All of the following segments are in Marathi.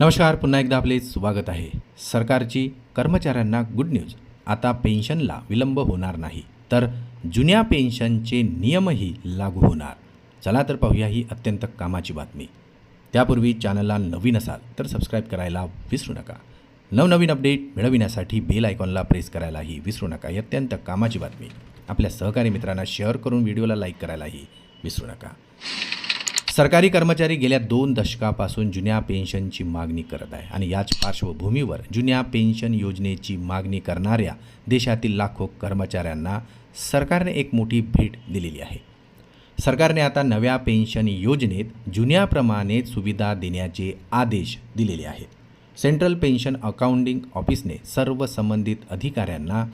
नमस्कार पुन्हा एकदा आपले स्वागत आहे. सरकारची कर्मचाऱ्यांना गुड न्यूज आता पेन्शनला विलंब होणार नाही. तर जुन्या पेन्शनचे नियमही लागू होणार. चला तर पाहूया ही अत्यंत कामाची बातमी. त्यापूर्वी चॅनलला नवीन असाल तर सबस्क्राईब करायला विसरू नका. नवनवीन अपडेट मिळविण्यासाठी बेल आयकॉनला प्रेस करायलाही विसरू नका. ही अत्यंत कामाची बातमी. आपल्या सहकारी मित्रांना शेअर करून व्हिडिओला लाईक करायलाही विसरू नका. सरकारी कर्मचारी गेल्या दोन दशकापासून जुन्या पेन्शनची मागणी करत आहे आणि याच पार्श्वभूमीवर जुन्या पेन्शन योजनेची मागणी करणाऱ्या देशातील लाखो कर्मचाऱ्यांना सरकारने एक मोठी भेट दिलेली आहे. सरकारने आता नव्या पेन्शन योजनेत जुन्याप्रमाणे सुविधा देण्याचे आदेश दिलेले आहेत. सेंट्रल पेन्शन अकाउंटिंग ऑफिसने सर्व संबंधित अधिकाऱ्यांना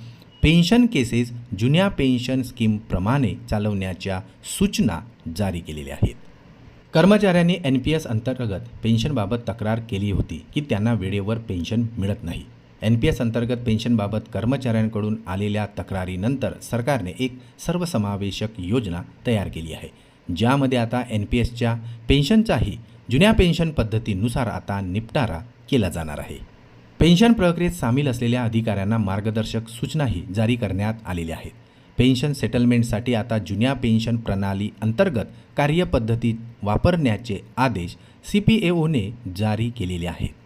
पेन्शन केसेस जुन्या पेन्शन स्कीमप्रमाणे चालवण्याच्या सूचना जारी केलेल्या आहेत. कर्मचाऱ्यांनी एन पी एस अंतर्गत पेन्शनबाबत तक्रार केली होती की त्यांना वेळेवर पेन्शन मिळत नाही. एन पी एस अंतर्गत पेन्शनबाबत कर्मचाऱ्यांकडून आलेल्या तक्रारीनंतर सरकारने एक सर्वसमावेशक योजना तयार केली आहे ज्यामध्ये आता एन पी एसच्या पेन्शनचाही जुन्या पेन्शन पद्धतीनुसार आता निपटारा केला जाणार आहे. पेन्शन प्रक्रियेत सामील असलेल्या अधिकाऱ्यांना मार्गदर्शक सूचनाही जारी करण्यात आलेल्या आहेत. पेन्शन सेटलमेंटसाठी आता जुन्या पेन्शन प्रणाली अंतर्गत कार्यपद्धती वापरण्याचे आदेश सी पी ए ओने जारी केलेले आहेत.